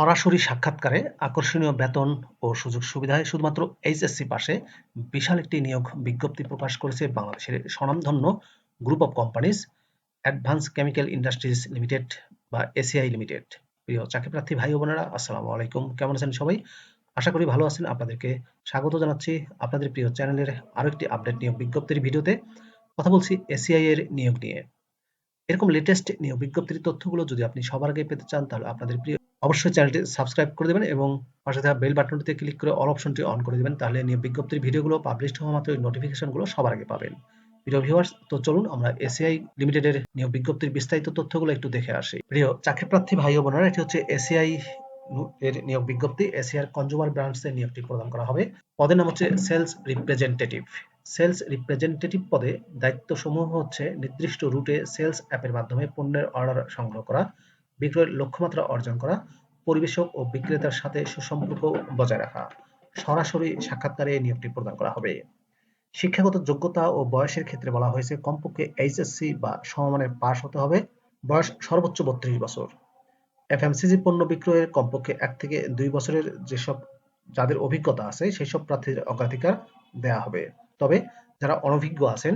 সরাসরি সাক্ষাৎকারে আকর্ষণীয় বেতন ও সুযোগ সুবিধায় শুধুমাত্র এইচএসসি পাশে বিশাল একটি নিয়োগ বিজ্ঞপ্তি প্রকাশ করেছে বাংলাদেশের স্বনামধন্য group of companies advance chemical industries limited বা এসিআই লিমিটেড। প্রিয় চাকরিপ্রার্থী ভাই বোনেরা, আসসালামু আলাইকুম। কেমন আছেন সবাই? আশা করি ভালো আছেন। আপনাদেরকে স্বাগত জানাচ্ছি আপনাদের প্রিয় চ্যানেলের আরও একটি আপডেট নিয়োগ বিজ্ঞপ্তির ভিডিওতে। কথা বলছি এসিআই এর নিয়োগ নিয়ে। এরকম লেটেস্ট নিয়োগ বিজ্ঞপ্তির তথ্যগুলো যদি আপনি সবার আগে পেতে চান, তাহলে আপনাদের প্রিয় অবশ্যই চ্যানেলটি সাবস্ক্রাইব করে দেবেন এবং পাশে থাকা বেল বাটনটিতে ক্লিক করে অল অপশনটি অন করে দেবেন, তাহলে নিয়োগ বিজ্ঞপ্তির ভিডিওগুলো পাবলিশ হওয়া মাত্র নোটিফিকেশনগুলো সবার আগে পাবেন। প্রিয় ভিউয়ার্স তো চলুন আমরা এসিআই লিমিটেডের নিয়োগ বিজ্ঞপ্তির বিস্তারিত তথ্যগুলো একটু দেখে আসি। প্রিয় চাকরি প্রার্থী ভাই ও বোনেরা, এটি হচ্ছে এসিআই এর নিয়োগ বিজ্ঞপ্তি। এসিআর কনজুমার ব্রান্ডস এর নিয়োগটি প্রদান করা হবে। পদের নাম হচ্ছে সেলস রিপ্রেজেন্টেটিভ সেলস রিপ্রেজেন্টেটিভ পদে দায়িত্ব সমূহ হচ্ছে নির্দিষ্ট রুটে সেলস অ্যাপের মাধ্যমে পণ্যের অর্ডার সংগ্রহ করা। বিক্রয়ের লক্ষ্যমাত্রা অর্জন করা, পরিবেশক ও বিক্রেতার সাথে সুসম্পর্ক বজায় রাখা, সরাসরি সাক্ষাৎকারে নিয়োগটি প্রদান করা হবে। শিক্ষাগত যোগ্যতা ও বয়সের ক্ষেত্রে বলা হয়েছে, কমপক্ষে এইচএসসি বা সমমানের পাশ হতে হবে, বয়স সর্বোচ্চ বত্রিশ বছর। এফএমসিজি পণ্য বিক্রয়ের কমপক্ষে এক থেকে দুই বছরের যেসব যাদের অভিজ্ঞতা আছে সেই সব প্রার্থীর অগ্রাধিকার দেয়া হবে। তবে যারা অনভিজ্ঞ আছেন,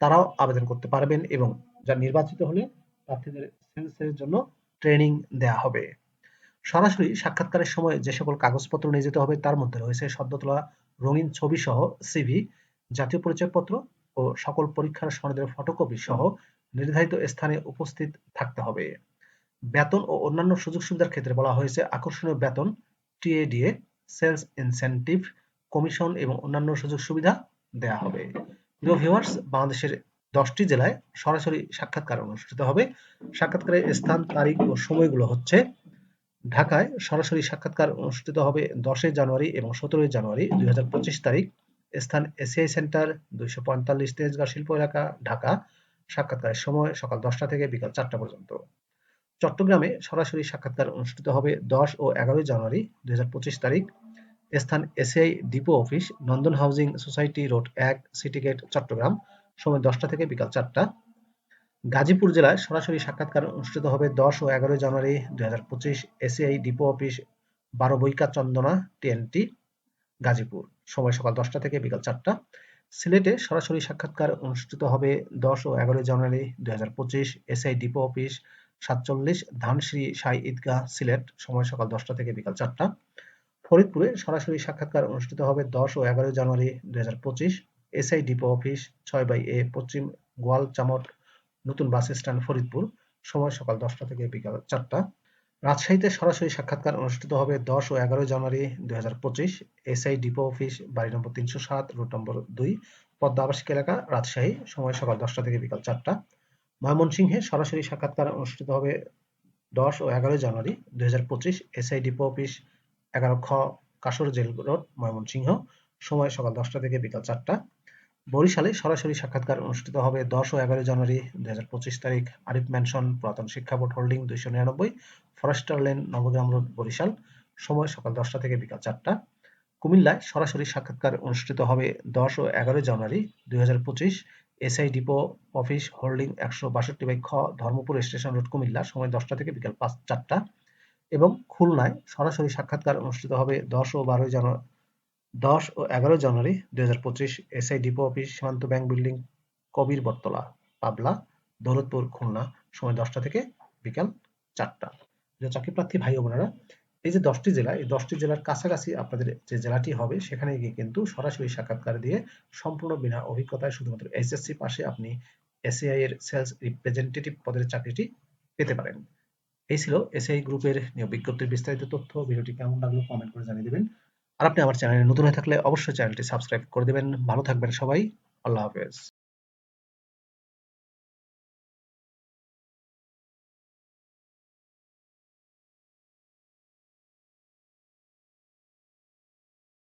তারাও আবেদন করতে পারবেন এবং যা নির্বাচিত হলে প্রার্থীদের সেলসের জন্য ট্রেনিং দেয়া হবে। সরাসরি সাক্ষাৎকারের সময় যে সকল কাগজপত্র নিয়ে যেতে হবে, তার মধ্যে রয়েছে সদ্য তোলা রঙিন ছবি সহ সিভি জাতীয় পরিচয়পত্র ও সকল পরীক্ষার সনদের ফটোকপি সহ নির্ধারিত স্থানে উপস্থিত থাকতে হবে। বেতন ও অন্যান্য সুযোগ সুবিধার ক্ষেত্রে বলা হয়েছে আকর্ষণীয় বেতন, টিএডিএ সেলস ইনসেন্টিভ কমিশন এবং অন্যান্য সুযোগ সুবিধা দেয়া হবে। বাংলাদেশের দশটি জেলায় সরাসরি সাক্ষাৎকার অনুষ্ঠিত হবে। সাক্ষাৎকারের স্থান, তারিখ ও সময়গুলো হচ্ছে ঢাকায় সরাসরি সাক্ষাৎকার অনুষ্ঠিত হবে দশই জানুয়ারি এবং সতেরোই জানুয়ারি দুই তারিখ। স্থান এসিআই সেন্টার, দুইশো পঁয়তাল্লিশ তেজগাঁ শিল্প এলাকা, ঢাকা। সাক্ষাৎকারের সময় সকাল দশটা থেকে বিকাল চারটা পর্যন্ত। চট্টগ্রামে সরাসরি সাক্ষাৎকার অনুষ্ঠিত হবে দশ ও এগারোই জানুয়ারি দুই হাজার পঁচিশ তারিখ। স্থান ACI depot office, Nandan housing society road এক, সিটি গেট, চট্টগ্রাম। সময় দশটা থেকে বিকাল চারটা। গাজীপুর জেলায় সরাসরি সাক্ষাৎকার অনুষ্ঠিত হবে দশ ও এগারোই জানুয়ারি দুই হাজার পঁচিশ এসিআই ডিপো অফিস বারো বৈকা চন্দনা টিএনটি, গাজীপুর। সময় সকাল দশটা থেকে বিকাল চারটা। সিলেটে সরাসরি সাক্ষাৎকার অনুষ্ঠিত হবে দশ ও এগারোই জানুয়ারি দুই হাজার পঁচিশ এসআই ডিপো অফিস সাতচল্লিশ ধানশ্রী সাই ঈদগাহ, সিলেট। সময় সকাল দশটা থেকে বিকাল চারটা। ফরিদপুরে সরাসরি সাক্ষাৎকার অনুষ্ঠিত হবে দশ ও এগারোই জানুয়ারি দুই হাজার পঁচিশ। এসআই ডিপো অফিস ছয় বাই এ পশ্চিম গোয়াল চামট নতুন বাস স্ট্যান্ড ফরিদপুর, সময় সকাল দশটা থেকে বিকাল চারটা। রাজশাহীতে সরাসরি সাক্ষাৎকার অনুষ্ঠিত হবে দশ ও এগারোই জানুয়ারি দুই হাজার পঁচিশ। এসআই ডিপো অফিস বাড়ি নম্বর তিনশো সাত রুট নম্বর দুই, পদ্মা আবাসিক এলাকা, রাজশাহী, সময় সকাল দশটা থেকে বিকাল চারটা। ময়মনসিংহে সরাসরি সাক্ষাৎকার অনুষ্ঠিত হবে দশ ও এগারোই জানুয়ারি দুই হাজার পঁচিশ। এসআই ডিপো অফিস এগারো খ কাসর জেল রোড, ময়মনসিংহ, সময় সকাল দশটা থেকে বিকাল চারটা। বরিশালে সরাসরি সাক্ষাৎকার অনুষ্ঠিত হবে দশ ও এগারো জানুয়ারি দুই হাজার পঁচিশ তারিখ। আরিফ ম্যানশন পুরাতন শিক্ষা বোর্ড হোল্ডিং দুইশো নিরানব্বই forester lane Nabagram road, Barishal. সময় সকাল দশটা থেকে বিকাল চারটা। কুমিল্লায় সরাসরি সাক্ষাৎকার অনুষ্ঠিত হবে দশ ও এগারো জানুয়ারি দুই হাজার পঁচিশ। এসআই ডিপো অফিস হোল্ডিং একশো বাষট্টি বাই খ, ধর্মপুর স্টেশন রোড, কুমিল্লা। সময় দশটা থেকে বিকাল পাঁচ চারটা। এবং খুলনায় সরাসরি সাক্ষাৎকার অনুষ্ঠিত হবে দশ ও বারোই জানুয়ারি দশ ও এগারো জানুয়ারি দুই হাজার পঁচিশ SI depot office Simanta bank building Kabir Battala, Pabla, Daulatpur, Khulna, সময় দশটা থেকে বিকাল চারটা। চাকরি প্রার্থী ভাই বোনেরা, এই যে দশটি জেলা, এই দশটি জেলার কাছাকাছি আপনাদের যে জেলাটি হবে, সেখানে গিয়ে কিন্তু সরাসরি সাক্ষাৎকার দিয়ে সম্পূর্ণ বিনা অভিজ্ঞতায় শুধুমাত্র এসএসসি পাশে আপনি এসিআই এর সেলস রিপ্রেজেন্টেটিভ পদের চাকরিটি পেতে পারেন। এই ছিল এসআই গ্রুপের বিজ্ঞপ্তির বিস্তারিত তথ্য। ভিডিওটি কেমন লাগল কমেন্ট করে জানিয়ে দেবেন। আর আপনি আমার চ্যানেলে নতুন হয়ে থাকলে অবশ্যই চ্যানেলটি সাবস্ক্রাইব করে দেবেন। ভালো থাকবেন সবাই। আল্লাহ হাফেজ।